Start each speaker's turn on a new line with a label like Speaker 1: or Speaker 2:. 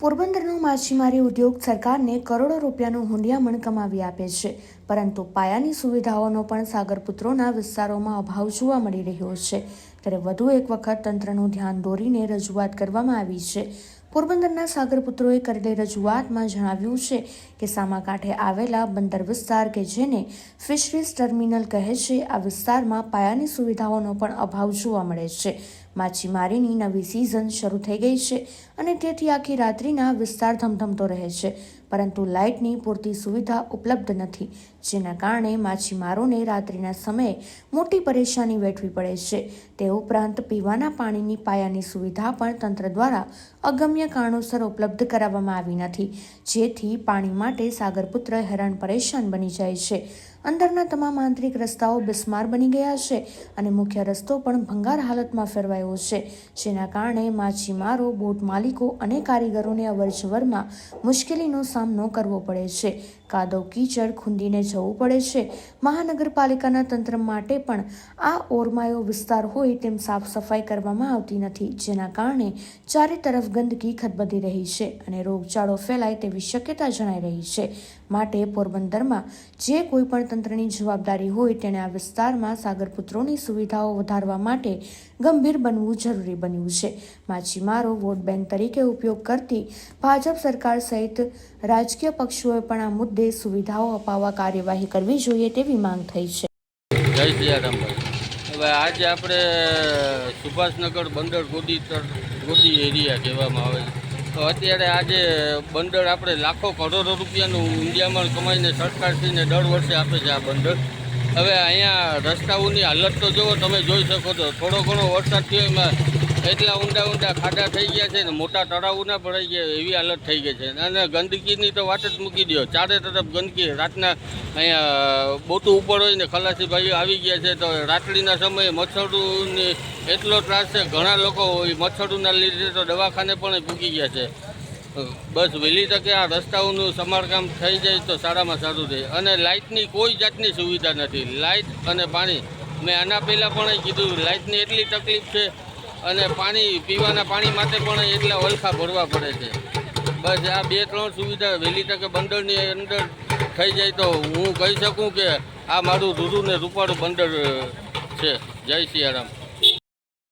Speaker 1: પોરબંદરનો માછીમારી ઉદ્યોગ સરકારને કરોડો રૂપિયાનું હુંડિયામણ કમાવી આપે છે. પરંતુ પાયાની સુવિધાઓનો પણ સાગરપુત્રોના વિસ્તારોમાં અભાવ જોવા મળી રહ્યો છે. ત્યારે વધુ એક વખત તંત્રનું ધ્યાન દોરીને રજૂઆત કરવામાં આવી છે. પોરબંદરના સાગરપુત્રોએ કરેલી રજૂઆતમાં જણાવ્યું છે કે સામાકાંઠે આવેલા બંદર વિસ્તાર કે જેને ફિશરીઝ ટર્મિનલ કહે છે, આ વિસ્તારમાં પાયાની સુવિધાઓનો પણ અભાવ જોવા મળે છે. માછીમારીની નવી સિઝન શરૂ થઈ ગઈ છે અને તેથી આખી રાત્રિના વિસ્તાર ધમધમતો રહે છે. પરંતુ લાઇટની પૂરતી સુવિધા ઉપલબ્ધ નથી, જેના કારણે માછીમારોને રાત્રિના સમયે મોટી પરેશાની વેઠવી પડે છે. તે ઉપરાંત પીવાના પાણીની પાયાની સુવિધા પણ તંત્ર દ્વારા અગમ્ય કારણોસર ઉપલબ્ધ કરાવવામાં આવી નથી, જેથી પાણી માટે સાગરપુત્ર હેરાન પરેશાન બની જાય છે. અંદરના તમામ આંતરિક રસ્તાઓ બિસ્માર બની ગયા છે અને મુખ્ય રસ્તો પણ ભંગાર હાલતમાં ફેરવાયો છે, જેના કારણે માછીમારો, બોટ માલિકો અને કારીગરોને અવરજવરમાં મુશ્કેલીનો સામનો કરવો પડે છે. કાદવ કીચડ ખૂંદીને જવું પડે છે. મહાનગરપાલિકાના તંત્ર માટે પણ આ ઓરમાયો વિસ્તાર હોય તેમ સાફ સફાઈ કરવામાં આવતી નથી, જેના કારણે ચારે તરફ ગંદકી ખદબદી રહી છે અને રોગચાળો ફેલાય તેવી શક્યતા જણાઈ રહી છે. માટે પોરબંદરમાં જે કોઈ પણ તંત્રની જવાબદારી હોય તેણે આ વિસ્તારમાં સાગરપુત્રોની સુવિધાઓ વધારવા માટે ગંભીર બનવું જરૂરી બન્યું છે. માછીમારો વોટ બેંક તરીકે ઉપયોગ કરતી ભાજપ સરકાર સહિત રાજકીય પક્ષોએ પણ આ મુદ્દે સુવિધાઓ અપાવવા કાર્યવાહી કરવી જોઈએ તેવી માંગ થઈ છે.
Speaker 2: આજે આપણે સુભાષનગર બંદર ગોદી ગોદી એરિયા કહેવામાં આવે છે. તો અત્યારે આજે બંદર આપણે લાખો કરોડો રૂપિયાનું ઇન્ડિયામાં કમાઈને સરકારશ્રીને દર વર્ષે આપે છે આ બંદર હવે અહીંયા રસ્તાઓની હાલત તો જુઓ તમે જોઈ શકો છો થોડો ઘણો વરસાદ થયો એમાં એટલા ઊંડા ઊંડા ખાડા થઈ ગયા છે ને મોટા તળાવના ભરાઈ ગયા, એવી હાલત થઈ ગઈ છે. અને ગંદકીની તો વાત જ મૂકી દો ચારે તરફ ગંદકી. રાતના અહીંયા બોટું ઉપર હોય ને ખલાસી ભાઈઓ આવી ગયા છે તો રાત્રિના સમયે મચ્છરોની એટલો ત્રાસ છે, ઘણા લોકો મચ્છરોના લીધે તો દવાખાને પણ ભૂકી ગયા છે. બસ વહેલી તકે આ રસ્તાઓનું સમારકામ થઈ જાય તો સારામાં સારું થાય અને લાઇટની કોઈ જાતની સુવિધા નથી. લાઇટ અને પાણી. મેં આના પહેલાં પણ કીધું, લાઇટની એટલી તકલીફ છે અને પાણી, પીવાના પાણી માટે પણ એટલા ઓલખા ભરવા પડે છે. બસ આ બે, ત્રણ સુવિધા વહેલી તકે બંદરની અંદર થઈ જાય તો હું કહી શકું કે આ મારું રૂરું ને રૂપાળું બંદર છે. જય સિયારામ.